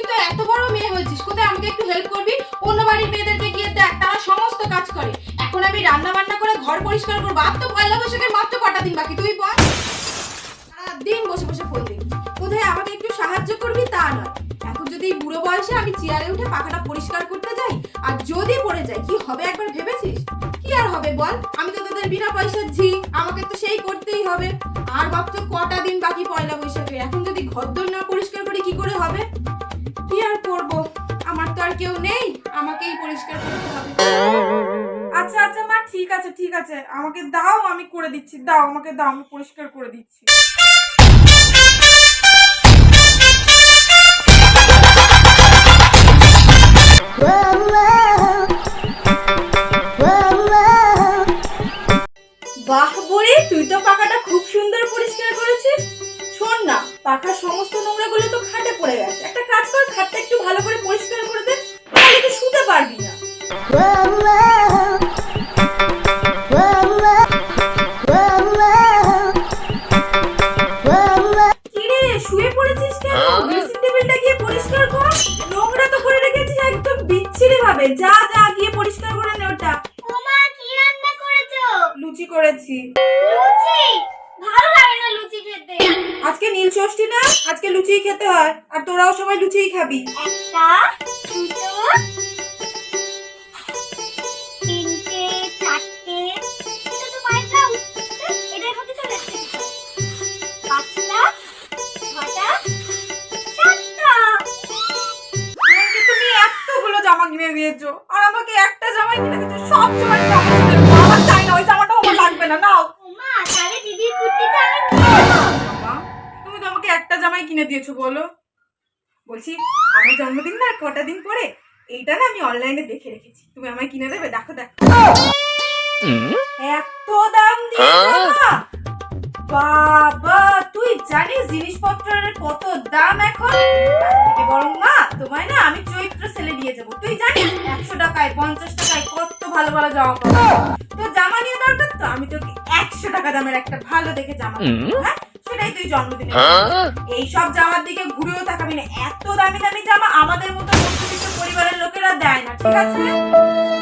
আমি এত বড় মেয়ে হয়েছিস, কোথায় আমাকে একটু কাজ করে। এখন আমি করে ঘর পরিষ্কার করব। তো কটা দিন বাকি, তুই বল। দিন বসে বসে আমাকে একটু সাহায্য করবি তা নয়। যদি বুড়ো বয়সে আমি চেয়ারে উঠে পাখাটা পরিষ্কার করতে যাই, আর যদি পড়ে যাই, কি হবে একবার আর হবে, বল। আমি তো তোদের বিনা পয়সার ঝি আমাকে তো সেই করতেই হবে। আর মাত্র কটা দিন বাকি পয়লা বৈশাখে এখন যদি ঘরদোর না পরিষ্কার করি, কি করে হবে? কি আর করব? আমার তো আর কেউ নেই। আমাকেই পরিষ্কার করতে হবে। আচ্ছা আচ্ছা মা, ঠিক আছে ঠিক আছে। আমাকে দাও, আমি করে দিচ্ছি। দাও, আমাকে দাও, আমি পরিষ্কার করে দিচ্ছি। বাহ বুড়ি তুই তো পাখাটা খুব সুন্দর পরিষ্কার করেছিস। শোন না পাখার সমস্ত নোংরাগুলো তো খাটে পড়ে গেছে। একটা কাজ কর খাটটা একটু ভালো করে পরিষ্কার করে দে তাহলে তো শুতে পারবি না। শুয়ে পড়েছিস কেন? ড্রেসিং টেবিলটা গিয়ে পরিষ্কার কর। নোংরা তো করে রেখেছিস একদম বিচ্ছিরি ভাবে যা যা গিয়ে করেছি। লুচি? ভালো লাগে না লুচি খেতে। আজকে নীল ষষ্ঠী না? আজকে লুচিই খেতে হয়। আর তোরাও সবাই লুচিই খাবি। একটা দুটো তিনটে চারটে এটা তো মায়ের ব্লাউজ এটার মধ্যে চলে আসছে পাঁচটা ছটা সাতটা। আমাকে তুমি এতগুলো জামা কিনে দিয়েছ। আর আমাকে একটা জামাই কিনে দিয়েছ। সব সময় জামা কিনে। আমার জামাই কিনে দিয়েছ বলো? বলছি আমার জন্মদিন না কটা দিন পরে? এইটা না আমি অনলাইনে দেখে রেখেছি। তুমি আমায় কিনে দেবে? দেখো দেখো। এত দাম দিয়ে বাবা! তুই জানিস জিনিসপত্রের কত দাম এখন? বরং মা তোমায় না আমি চৈত্র সেলে দিয়ে যাব তুই জানিস একশো টাকায় পঞ্চাশ টাকায় কত ভালো ভালো জামা তো জামা নিয়ে দরকার তো? আমি তোকে একশো টাকা দামের একটা ভালো দেখে জামা হ্যাঁ? তুই জন্মদিনে এইসব জামার দিকে ঘুরেও তাকাবি না। এত দামি দামি জামা আমাদের মতো মধ্যবিত্ত পরিবারের লোকেরা দেয় না ঠিক আছে?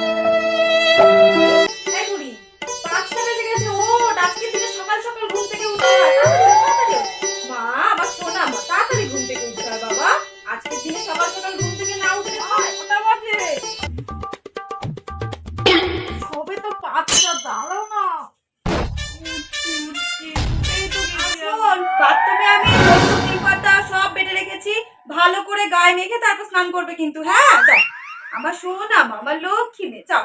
করে গায়ে মেখে তারপর স্নান করবে কিন্তু হ্যাঁ? আমার সোনা মা, আমার লক্ষ্মী মেয়ে যাও।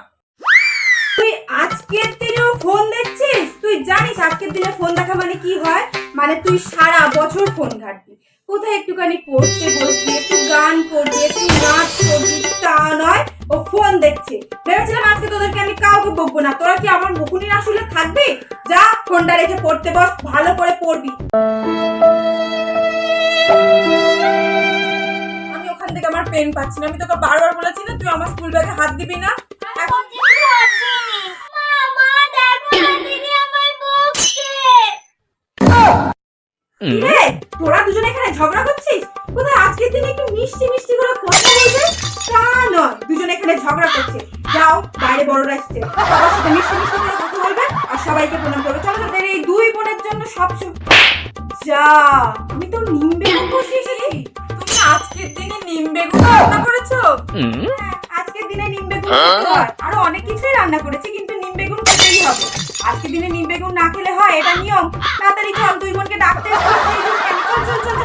তুই আজকের দিনেও ফোন দেখছিস? তুই জানিস আজকের দিনে ফোন দেখা মানে কি হয়? মানে তুই সারা বছর ফোন ঘাটবি। কোথায় একটুখানি পড়তে বসবি একটু গান করবি একটু নাচ করবি তা নয়। ও ফোন দেখছে। ভেবেছিলাম আজকে তোদেরকে আমি কাউকে বকবো না। তোরা কি আমার বকুনির আসলে থাকবি? যা ফোনটা রেখে পড়তে বস ভালো করে পড়বি। পেন পাচ্ছি না। আমি তোকে বারবার বলেছি না তুই আমার স্কুল ব্যাগে হাত দিবি না। এখন- পর্যন্ত আসেনি মা মা দেখো না দিদি আমায় বকছে। রে তোরা দুজনে এখানে ঝগড়া করছিস? কোথায় আজকের দিনে একটু মিষ্টি মিষ্টি করে কথা বলবে তা নয় দুজনে এখানে ঝগড়া করছে। যাও বাইরে বড়রা এসছে। সবার সাথে মিষ্টি মিষ্টি করে কথা বলবে আর সবাইকে প্রণাম করবে। চলো তোদের এই দুই বোনের জন্য সব যা আমি তো নিম বেগুন বসে এসেছি আজকের দিনে নিম বেগুন রান্না করেছ? হ্যাঁ, আজকের দিনে নিম বেগুন খেতে আরও অনেক কিছুই রান্না করেছি কিন্তু নিম বেগুন খেতেই হবে। আজকের দিনে নিম বেগুন না খেলে হয় এটা নিয়ম। তাড়াতাড়ি চল দুই বোনকে ডাকতে হবে। এই জন্য কেন? চল চল চল